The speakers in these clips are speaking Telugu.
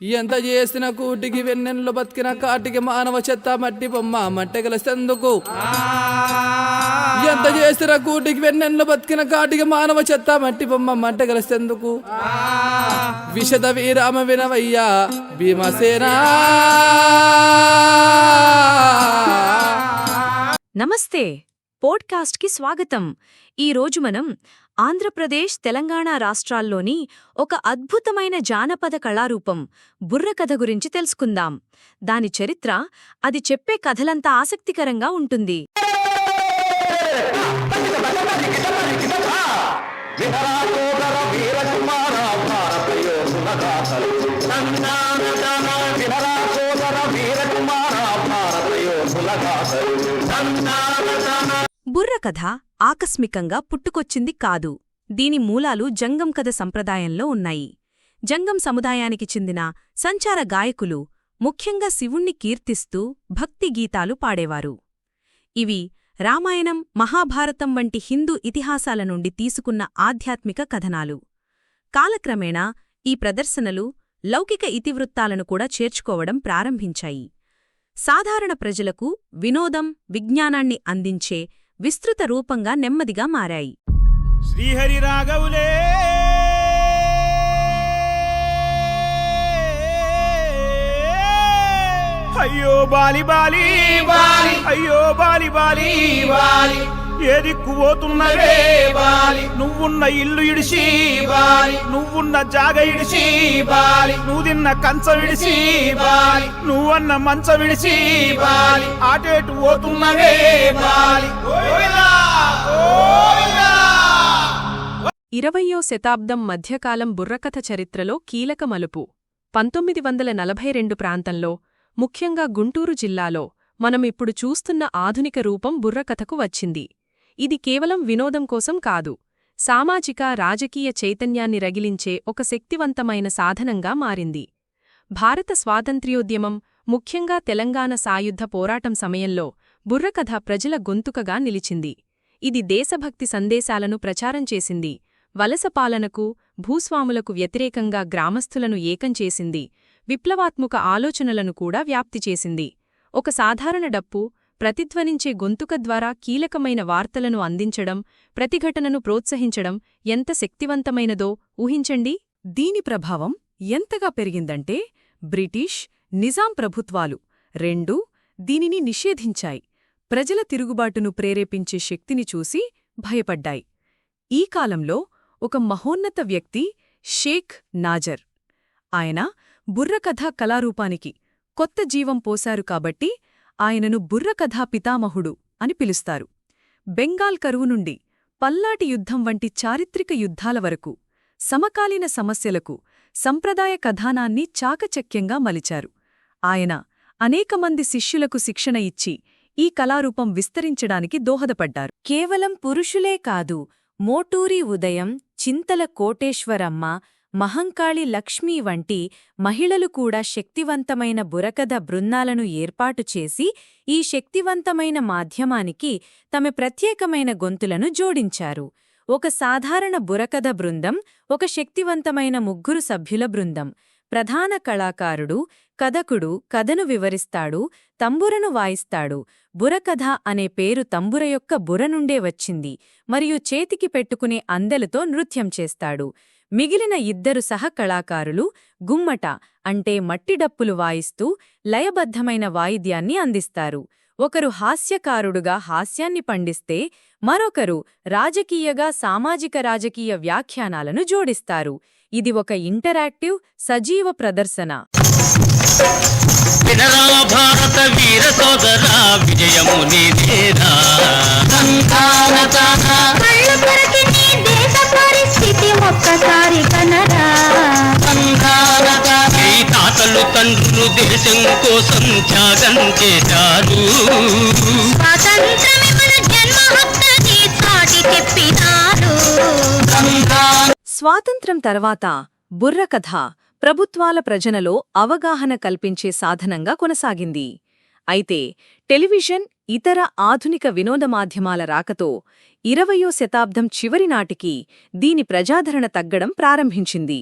ఎంత చేసిన కూటికి వెన్నెన్లు బతికిన కాటికి మానవ చెత్త మట్టి బొమ్మ మట్టె కలిసేందుకు ఎంత చేసిన కూటికి వెన్నెన్లు బతికిన కాటికి మానవ చెత్త మట్టి బొమ్మ మట్టె కలిసేందుకు విషద వీరామ వినవయ్యా భీమసేనా. నమస్తే. పోడ్కాస్ట్కి స్వాగతం. ఈరోజు మనం ఆంధ్రప్రదేశ్ తెలంగాణ రాష్ట్రాల్లోని ఒక అద్భుతమైన జానపద కళారూపం బుర్రకథ గురించి తెలుసుకుందాం. దాని చరిత్ర అది చెప్పే కథలంతా ఆసక్తికరంగా ఉంటుంది. వీరకుమార కథ ఆకస్మికంగా పుట్టుకొచ్చింది కాదు. దీని మూలాలు జంగం కథ సంప్రదాయంలో ఉన్నాయి. జంగం సముదాయానికి చెందిన సంచార గాయకులు ముఖ్యంగా శివుణ్ణి కీర్తిస్తూ భక్తి గీతాలు పాడేవారు. ఇవి రామాయణం మహాభారతం వంటి హిందూ ఇతిహాసాల నుండి తీసుకున్న ఆధ్యాత్మిక కథనాలు. కాలక్రమేణా ఈ ప్రదర్శనలు లౌకిక ఇతివృత్తాలను కూడా చేర్చుకోవడం ప్రారంభించాయి. సాధారణ ప్రజలకు వినోదం విజ్ఞానాన్ని అందించే విస్తృత రూపంగా నెమ్మదిగా మారాయి. శ్రీహరి రాఘవులే అయ్యో బాలి బాలి! బాలి అయ్యో బాలి బాలి! బాలి ఏ దిక్కు బాలి! నువ్వున్న ఇల్లు ఇడిసి బాలి! నువ్వున్న జాగ ఇడిసి బాలి! నువ్వు తిన్న కంచ విడిసి బాలి! నువ్వన్న మంచ విడిసి బాలి! ఆటేటు పోతున్నవే బాలి ఇరవయో శతాబ్దం మధ్యకాలం బుర్రకథ చరిత్రలో కీలక మలుపు. పంతొమ్మిది వందల నలభై రెండు ప్రాంతంలో ముఖ్యంగా గుంటూరు జిల్లాలో మనం ఇప్పుడు చూస్తున్న ఆధునిక రూపం బుర్రకథకు వచ్చింది. ఇది కేవలం వినోదం కోసం కాదు సామాజిక రాజకీయ చైతన్యాన్ని రగిలించే ఒక శక్తివంతమైన సాధనంగా మారింది. భారత స్వాతంత్ర్యోద్యమం ముఖ్యంగా తెలంగాణ సాయుద్ధ పోరాటం సమయంలో బుర్రకథ ప్రజల గొంతుకగా నిలిచింది. ఇది దేశభక్తి సందేశాలను ప్రచారం చేసింది. వలస పాలనకు భూస్వాములకు వ్యతిరేకంగా గ్రామస్థులను ఏకం చేసింది. విప్లవాత్మక ఆలోచనలను కూడా వ్యాప్తి చేసింది. ఒక సాధారణ డప్పు ప్రతిధ్వనించే గొంతుక ద్వారా కీలకమైన వార్తలను అందించడం ప్రతిఘటనను ప్రోత్సహించడం ఎంత శక్తివంతమైనదో ఊహించండి. దీని ప్రభావం ఎంతగా పెరిగిందంటే బ్రిటిష్ నిజాం ప్రభుత్వాలు రెండూ దీనిని నిషేధించాయి. ప్రజల తిరుగుబాటును ప్రేరేపించే శక్తిని చూసి భయపడ్డాయి. ఈ కాలంలో ఒక మహోన్నత వ్యక్తి షేక్ నాజర్. ఆయన బుర్రకథా కళారూపానికి కొత్త జీవం పోశారు కాబట్టి ఆయనను బుర్రకథా పితామహుడు అని పిలుస్తారు. బెంగాల్ కరువు నుండి పల్లాటి యుద్ధం వంటి చారిత్రక యుద్ధాల వరకు సమకాలీన సమస్యలకు సంప్రదాయ కథానాన్ని చాకచక్యంగా మలిచారు. ఆయన అనేకమంది శిష్యులకు శిక్షణ ఇచ్చి ఈ కళారూపం విస్తరించడానికి దోహదపడ్డారు. కేవలం పురుషులే కాదు మోటూరి ఉదయం చింతల కోటేశ్వరమ్మ మహంకాళి లక్ష్మీ వంటి మహిళలు కూడా శక్తివంతమైన బురకథ బృందాలను ఏర్పాటు చేసి ఈ శక్తివంతమైన మాధ్యమానికి తమ ప్రత్యేకమైన గొంతులను జోడించారు. ఒక సాధారణ బురకథ బృందం ఒక శక్తివంతమైన ముగ్గురు సభ్యుల బృందం. ప్రధాన కళాకారుడు కథకుడు కథను వివరిస్తాడు తంబురను వాయిస్తాడు. బురకథ అనే పేరు తంబుర యొక్క బుర నుండే వచ్చింది మరియు చేతికి పెట్టుకునే అందెలతో నృత్యం చేస్తాడు. మిగిలిన ఇద్దరు సహకళాకారులు గుమ్మట అంటే మట్టిడప్పులు వాయిస్తూ లయబద్ధమైన వాయిద్యాన్ని అందిస్తారు. ఒకరు హాస్యకారుడుగా హాస్యాన్ని పండిస్తే మరొకరు రాజకీయగా సామాజిక రాజకీయ వ్యాఖ్యానాలను జోడిస్తారు. ఇది ఒక ఇంటరాక్టివ్ సజీవ ప్రదర్శన. వినరా భారత వీర సోదర విజయము నీదేరా కళ్ళ కొరకి నీ దేశ పరిస్థితి ఒక్కసారి కనరా. ఈ తాతలు తండ్రులు దేశం కోసం త్యాగం చేశారు. స్వాతంత్రం తర్వాత బుర్రకథ ప్రభుత్వాల ప్రజలలో అవగాహన కల్పించే సాధనంగా కొనసాగింది. అయితే టెలివిజన్ ఇతర ఆధునిక వినోద మాధ్యమాల రాకతో ఇరవయో శతాబ్దం చివరి నాటికి దీని ప్రజాదరణ తగ్గడం ప్రారంభించింది.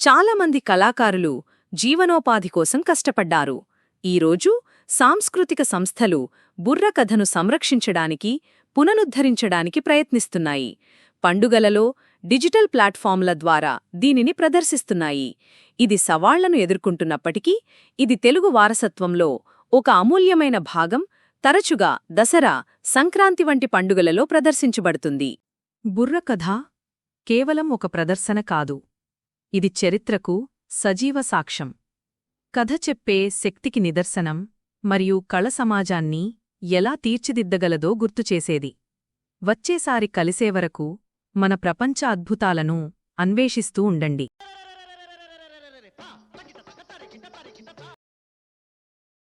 చాలామంది కళాకారులు జీవనోపాధి కోసం కష్టపడ్డారు. ఈరోజు సాంస్కృతిక సంస్థలు బుర్రకథను సంరక్షించడానికి పునరుద్ధరించడానికి ప్రయత్నిస్తున్నాయి. పండుగలలో డిజిటల్ ప్లాట్ఫామ్ల ద్వారా దీనిని ప్రదర్శిస్తున్నాయి. ఇది సవాళ్ళను ఎదుర్కొంటున్నప్పటికీ ఇది తెలుగు వారసత్వంలో ఒక అమూల్యమైన భాగం తరచుగా దసరా సంక్రాంతి వంటి పండుగలలో ప్రదర్శించబడుతుంది. బుర్రకథ కేవలం ఒక ప్రదర్శన కాదు. ఇది చరిత్రకు సజీవ సాక్ష్యం. కథ చెప్పే శక్తికి నిదర్శనం మరియు కళ సమాజాన్ని ఎలా తీర్చిదిద్దగలదో గుర్తుచేసేది వచ్చేసారి కలిసేవరకు మన ప్రపంచ అద్భుతాలను అన్వేషిస్తూ ఉండండి.